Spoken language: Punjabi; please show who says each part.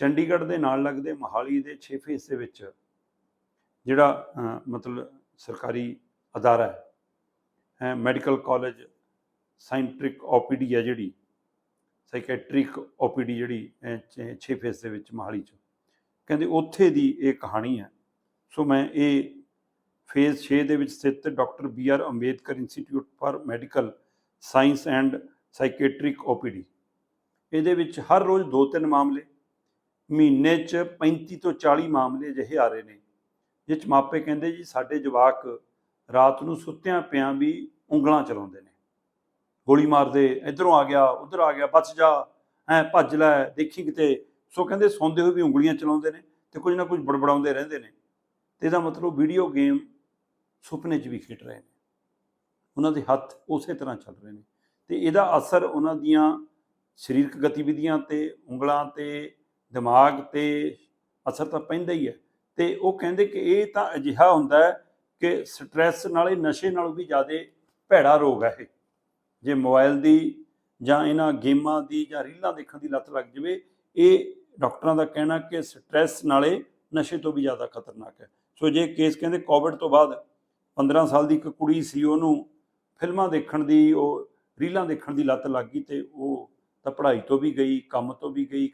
Speaker 1: ਚੰਡੀਗੜ੍ਹ ਦੇ ਨਾਲ ਲੱਗਦੇ ਮਹਾਲੀ ਦੇ 6 ਫੇਸ ਦੇ ਵਿੱਚ ਜਿਹੜਾ ਮਤਲਬ ਸਰਕਾਰੀ ਅਦਾਰਾ ਹੈ ਹੈ, ਮੈਡੀਕਲ ਕਾਲਜ ਸਾਇੰਟ੍ਰਿਕ ਓਪੀਡੀ ਹੈ ਜਿਹੜੀ ਸਾਈਕੈਟ੍ਰਿਕ ਓਪੀਡੀ ਜਿਹੜੀ 6 ਫੇਸ ਦੇ ਵਿੱਚ ਮਹਾਲੀ ਚ। ਕਹਿੰਦੇ ਉੱਥੇ ਦੀ ਇਹ ਕਹਾਣੀ ਹੈ। ਸੋ ਮੈਂ ਇਹ ਫੇਜ਼ 6 ਦੇ ਵਿੱਚ ਸਥਿਤ doctor B R Ambedkar institute for medical science and psychiatric OPD. ਇਹਦੇ ਵਿੱਚ ਹਰ ਰੋਜ਼ ਦੋ ਤਿੰਨ ਮਾਮਲੇ ਮਹੀਨੇ 'ਚ 35 ਤੋਂ 40 ਮਾਮਲੇ ਅਜਿਹੇ ਆ ਰਹੇ ਨੇ, ਜਿਸ 'ਚ ਮਾਪੇ ਕਹਿੰਦੇ ਜੀ ਸਾਡੇ ਜਵਾਕ ਰਾਤ ਨੂੰ ਸੁੱਤਿਆਂ ਪਿਆਂ ਵੀ ਉਂਗਲਾਂ ਚਲਾਉਂਦੇ ਨੇ। ਗੋਲੀ ਮਾਰਦੇ, ਇਧਰੋਂ ਆ ਗਿਆ, ਉਧਰ ਆ ਗਿਆ ਬਚ ਜਾ, ਐ ਭੱਜ ਲੈ, ਦੇਖੀ ਕਿਤੇ। ਸੋ ਕਹਿੰਦੇ ਸੌਂਦੇ ਹੋਏ ਵੀ ਉਂਗਲੀਆਂ ਚਲਾਉਂਦੇ ਨੇ ਤੇ ਕੁਝ ਨਾ ਕੁਝ ਬੜਬੜਾਉਂਦੇ ਰਹਿੰਦੇ ਨੇ। ਤੇ ਇਹਦਾ ਮਤਲਬ ਵੀਡੀਓ ਗੇਮ ਸੁਪਨੇ 'ਚ ਵੀ ਖੇਡ ਰਹੇ ਨੇ। ਉਹਨਾਂ ਦੇ ਹੱਥ ਉਸੇ ਤਰ੍ਹਾਂ ਚੱਲ ਰਹੇ ਨੇ। ਤੇ ਇਹਦਾ ਅਸਰ ਉਹਨਾਂ ਦੀਆਂ ਸਰੀਰਕ ਗਤੀਵਿਧੀਆਂ ਤੇ, ਉਂਗਲਾਂ ਤੇ ਦਿਮਾਗ ਤੇ ਅਸਰ ਤਾਂ ਪੈਂਦਾ ਹੀ ਹੈ। ਤੇ ਉਹ ਕਹਿੰਦੇ ਕਿ ਇਹ ਤਾਂ ਅਜਿਹਾ ਹੁੰਦਾ ਹੈ ਕਿ ਸਟ੍ਰੈਸ ਨਾਲੇ ਨਸ਼ੇ ਨਾਲੋਂ ਵੀ ਜ਼ਿਆਦਾ ਭੈੜਾ ਰੋਗ ਹੈ ਇਹ। ਜੇ ਮੋਬਾਈਲ ਦੀ ਜਾਂ ਇਹਨਾਂ ਗੇਮਾਂ ਦੀ ਜਾਂ ਰੀਲਾਂ ਦੇਖਣ ਦੀ ਲੱਤ ਲੱਗ ਜਾਵੇ, ਇਹ ਡਾਕਟਰਾਂ ਦਾ ਕਹਿਣਾ ਕਿ ਸਟ੍ਰੈਸ ਨਾਲੇ ਨਸ਼ੇ ਤੋਂ ਵੀ ਜ਼ਿਆਦਾ ਖਤਰਨਾਕ ਹੈ। ਸੋ ਜੇ ਕੇਸ ਕਹਿੰਦੇ ਕੋਵਿਡ ਤੋਂ ਬਾਅਦ 15 ਸਾਲ ਦੀ ਇੱਕ ਕੁੜੀ ਸੀ, ਉਹਨੂੰ ਫਿਲਮਾਂ ਦੇਖਣ ਦੀ, ਉਹ ਰੀਲਾਂ ਦੇਖਣ ਦੀ ਲੱਤ ਲੱਗ ਗਈ ਤੇ ਉਹ ਤਾਂ ਪੜ੍ਹਾਈ ਤੋਂ ਵੀ ਗਈ, ਕੰਮ ਤੋਂ ਵੀ ਗਈ